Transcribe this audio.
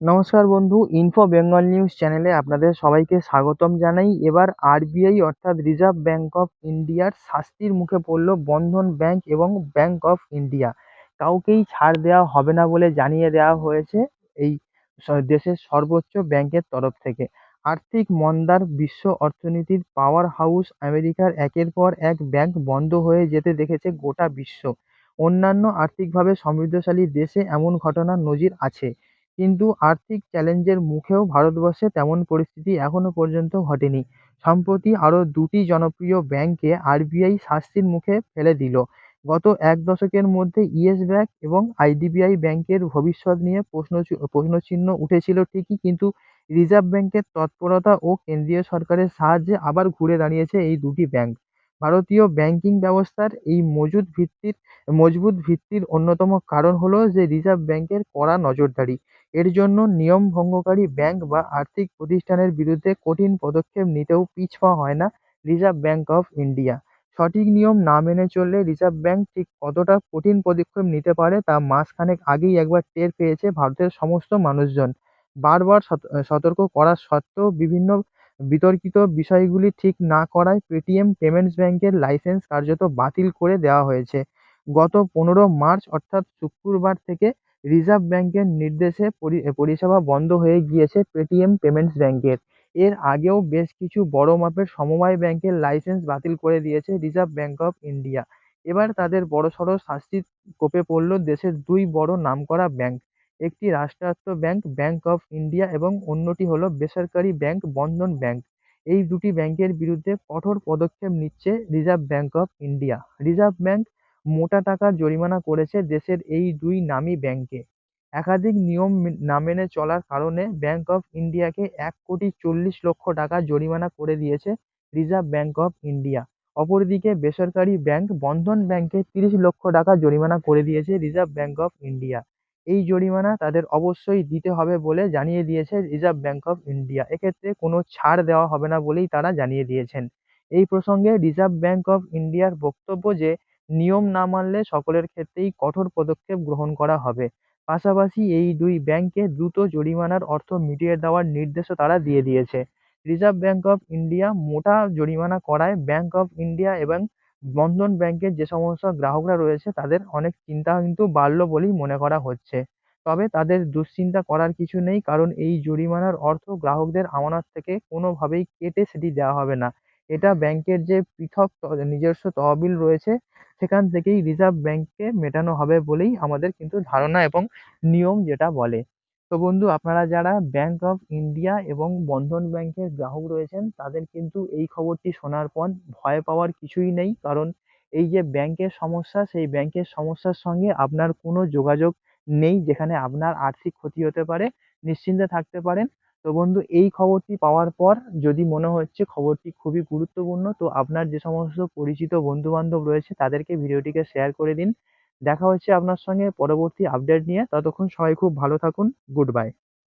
নমস্কার বন্ধু info Bengal news চ্যানেলে আপনাদের সবাইকে স্বাগতম জানাই। এবার আরবিআই অর্থাৎ রিজার্ভ ব্যাঙ্ক অফ ইন্ডিয়ার শাস্তির মুখে পড়ল বন্ধন ব্যাঙ্ক এবং ব্যাঙ্ক অফ ইন্ডিয়া কাউকেই ছাড় দেওয়া হবে না বলে জানিয়ে দেওয়া হয়েছে এই দেশের সর্বোচ্চ ব্যাংকের তরফ থেকে। আর্থিক মন্দার বিশ্ব অর্থনীতির পাওয়ার হাউস আমেরিকার একের পর এক ব্যাংক বন্ধ হয়ে যেতে দেখেছে গোটা বিশ্ব। অন্যান্য আর্থিকভাবে সমৃদ্ধশালী দেশে এমন ঘটনার নজির আছে। কিন্তু আর্থিক চ্যালেঞ্জের মুখেও ভারতবর্ষে তেমন পরিস্থিতি এখনও পর্যন্ত ঘটেনি। সম্প্রতি আরও দুটি জনপ্রিয় ব্যাংককে আরবিআই শাস্তির মুখে ফেলে দিল। গত এক দশকের মধ্যে ইয়েস ব্যাঙ্ক এবং আইডিবিআই ব্যাংকের ভবিষ্যৎ নিয়ে প্রশ্ন প্রশ্নচিহ্ন উঠেছিল ঠিকই কিন্তু রিজার্ভ ব্যাংকের তৎপরতা ও কেন্দ্রীয় সরকারের সাহায্যে আবার ঘুরে দাঁড়িয়েছে এই দুটি ব্যাংক। ভারতীয় ব্যাংকিং ব্যবস্থার এই মজুদ ভিত্তির, মজবুত ভিত্তির অন্যতম কারণ হলো যে রিজার্ভ ব্যাংকের কড়া নজরদারি। এর জন্য নিয়ম ভঙ্গকারী ব্যাংক বা আর্থিক প্রতিষ্ঠানের বিরুদ্ধে কঠিন পদক্ষেপ নিতেও পিছপা হয় না রিজার্ভ ব্যাংক অফ ইন্ডিয়া। সঠিক নিয়ম না মেনে চললে রিজার্ভ ব্যাংক ঠিক কতটা কঠিন পদক্ষেপ নিতে পারে তা মাসখানেক আগেই একবার টের পেয়েছে ভারতের সমস্ত মানুষজন। বারবার সতর্ক করা সত্ত্বেও বিভিন্ন বিতর্কিত বিষয়গুলি ঠিক না করায় পেটিএম পেমেন্টস ব্যাঙ্কের লাইসেন্স কার্যত বাতিল করে দেওয়া হয়েছে। গত পনেরো মার্চ, অর্থাৎ শুক্রবার থেকে রিজার্ভ ব্যাঙ্কের নির্দেশে পরিষেবা বন্ধ হয়ে গিয়েছে পেটিএম পেমেন্টস ব্যাঙ্কের এর আগেও বেশ কিছু বড় মাপের সমবায় ব্যাংকের লাইসেন্স বাতিল করে দিয়েছে রিজার্ভ ব্যাঙ্ক অফ ইন্ডিয়া। এবার তাদের বড়সড় শাস্তির কোপে পড়ল দেশের দুই বড় নামকরা ব্যাংক। একটি রাষ্ট্রায়ত্ত ব্যাংক ব্যাংক অফ ইন্ডিয়া এবং অন্যটি হলো বেসরকারি ব্যাংক, বন্ধন ব্যাংক। এই দুটি ব্যাংকের বিরুদ্ধে কঠোর পদক্ষেপ নিচ্ছে reserve bank of India. Reserve bank মোটা টাকার জরিমানা করেছে দেশের এই দুই নামী ব্যাংককে একাধিক নিয়ম না মেনে চলার কারণে ব্যাংক অফ ইন্ডিয়াকে এক কোটি চল্লিশ লক্ষ টাকা জরিমানা করে দিয়েছে রিজার্ভ ব্যাংক অফ ইন্ডিয়া। অপরদিকে বেসরকারি ব্যাংক, বন্ধন ব্যাংককে তিরিশ লক্ষ টাকা জরিমানা করে দিয়েছে রিজার্ভ ব্যাংক অফ ইন্ডিয়া। এই জরিমানা তাদের অবশ্যই দিতে হবে বলে জানিয়ে দিয়েছে রিজার্ভ ব্যাঙ্ক অফ ইন্ডিয়া এক্ষেত্রে কোনো ছাড় দেওয়া হবে না বলেই তারা জানিয়ে দিয়েছেন। এই প্রসঙ্গে রিজার্ভ ব্যাঙ্ক অফ ইন্ডিয়ার বক্তব্য যে, নিয়ম না মানলে সকলের ক্ষেত্রেই কঠোর পদক্ষেপ গ্রহণ করা হবে। পাশাপাশি এই দুই ব্যাংককে দ্রুত জরিমানার অর্থ মিটিয়ে দেওয়ার নির্দেশও তারা দিয়ে দিয়েছে। রিজার্ভ ব্যাঙ্ক অফ ইন্ডিয়া মোটা জরিমানা করায় ব্যাঙ্ক অফ ইন্ডিয়া এবং বন্ধন ব্যাংকের যে সমস্ত গ্রাহকরা রয়েছে, তাদের অনেক চিন্তা কিন্তু বাড়ল বলেই মনে করা হচ্ছে। তবে তাদের দুশ্চিন্তা করার কিছু নেই, কারণ এই জরিমানার অর্থ গ্রাহকদের আমানত থেকে কোনোভাবেই কেটে সেটি দেওয়া হবে না। এটা ব্যাংকের যে পৃথক নিজস্ব তহবিল রয়েছে, সেখান থেকেই রিজার্ভ ব্যাংককে মেটানো হবে বলেই আমাদের কিন্তু ধারণা এবং নিয়ম যেটা বলে। তো বন্ধু, আপনারা যারা ব্যাংক অফ ইন্ডিয়া এবং বন্ধন ব্যাংকের গ্রাহক রয়েছেন, তাদের কিন্তু এই খবরটি শোনার পর ভয় পাওয়ার কিছুই নেই। কারণ এই যে ব্যাংকের সমস্যা, সেই ব্যাংকের সমস্যার সঙ্গে আপনার কোনো যোগাযোগ নেই, যেখানে আপনার আর্থিক ক্ষতি হতে পারে, নিশ্চিন্তে থাকতে পারেন। তো বন্ধু, এই খবরটি পাওয়ার পর যদি মনে হচ্ছে খবরটি খুবই গুরুত্বপূর্ণ, তো আপনার যে সমস্ত পরিচিত বন্ধুবান্ধব রয়েছে, তাদেরকে ভিডিওটিকে শেয়ার করে দিন। দেখা হচ্ছে আপনার সঙ্গে পরবর্তী আপডেট নিয়ে। ততক্ষণ সবাই খুব ভালো থাকুন। Good bye